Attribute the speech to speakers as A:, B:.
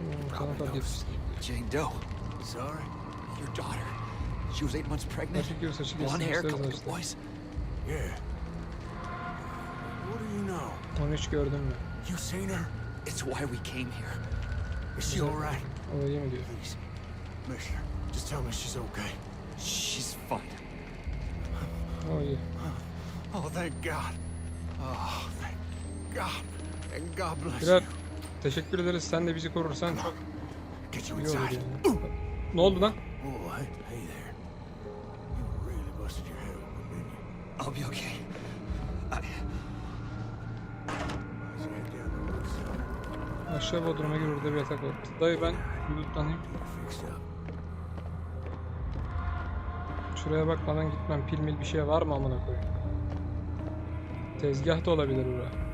A: Mm,
B: Probably
A: Kanat
B: knows.
A: adresi.
B: Jane Doe. Sorry? Your daughter. She was eight months pregnant.
A: Açık göz açık
B: Blonde hair,
A: göz
B: couple of boys.
C: Yeah. What do you know?
A: Onu hiç gördün mü?
C: You seen her?
B: It's why we came here.
C: Is she all right?
A: O iyi mi diyor?
C: Please, Commissioner, just tell me she's okay.
B: She's fine.
A: O iyi.
C: Oh, thank God. Oh, thank God. And God bless
A: Birer
C: you.
A: Teşekkür ederiz. Sen de bizi korursan çok iyi olur yani. Ne oldu lan?
B: I'll be okay.
A: Aşağı bodruma gir orada bir yatak var. Dayı ben
C: bulutlanayım.
A: Şuraya bakmadan gitmem. Pil mil bir şey var mı amına koyayım? Tezgah da olabilir buraya.